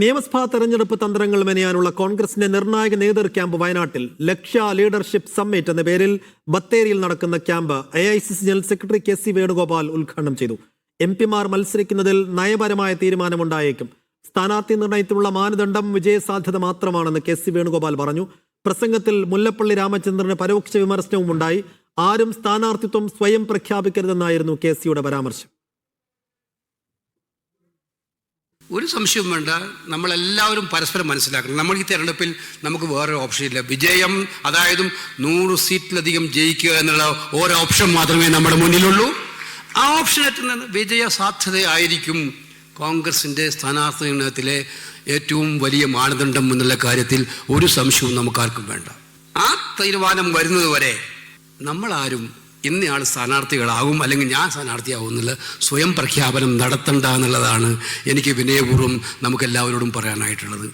നിയമസഭാ തെരഞ്ഞെടുപ്പ് തന്ത്രങ്ങൾ മെനയാനുള്ള കോൺഗ്രസിന്റെ നിർണായക നേതൃ ക്യാമ്പ് വയനാട്ടിൽ ലക്ഷ്യ ലീഡർഷിപ്പ് സമ്മിറ്റ് എന്ന പേരിൽ ബത്തേരിയിൽ നടക്കുന്ന camp A I C C general secretary K C Venugopal ഉദ്ഘാടനം ചെയ്തു. എം പിമാർ മത്സരിക്കുന്നതിൽ നയപരമായ തീരുമാനമുണ്ടായേക്കും. സ്ഥാനാർത്ഥി നിർണയത്തിലുള്ള മാനദണ്ഡം വിജയസാധ്യത മാത്രമാണെന്ന് കെ സി വേണുഗോപാൽ പറഞ്ഞു. പ്രസംഗത്തിൽ മുല്ലപ്പള്ളി രാമചന്ദ്രന് പരോക്ഷ വിമർശനവും ഉണ്ടായി ആരും സ്ഥാനാർത്ഥിത്വം സ്വയം പ്രഖ്യാപിക്കരുതെന്നായിരുന്നു കെ സിയുടെ പരാമർശം. ഒരു സംശയവും വേണ്ട. നമ്മളെല്ലാവരും പരസ്പരം മനസ്സിലാക്കണം. നമ്മൾ ഈ തെരഞ്ഞെടുപ്പിൽ നമുക്ക് വേറെ ഓപ്ഷൻ ഇല്ല. വിജയം അതായത് നൂറ് സീറ്റിലധികം ജയിക്കുക എന്നുള്ള ഒരു ഓപ്ഷൻ മാത്രമേ നമ്മുടെ മുന്നിലുള്ളൂ. ആ ഓപ്ഷൻ എത്തുന്നത് വിജയ സാധ്യതയായിരിക്കും കോൺഗ്രസിന്റെ സ്ഥാനാർത്ഥിത്തിലെ ഏറ്റവും വലിയ മാനദണ്ഡം എന്നുള്ള കാര്യത്തിൽ ഒരു സംശയവും നമുക്കാർക്കും വേണ്ട. ആ തീരുമാനം വരുന്നതുവരെ നമ്മളാരും ഇന്നയാൾ സ്ഥാനാർത്ഥികളാകും അല്ലെങ്കിൽ ഞാൻ സ്ഥാനാർത്ഥിയാകും എന്നുള്ള സ്വയം പ്രഖ്യാപനം നടത്തണ്ട എന്നുള്ളതാണ് എനിക്ക് വിനയപൂർവം നമുക്കെല്ലാവരോടും പറയാനായിട്ടുള്ളത്.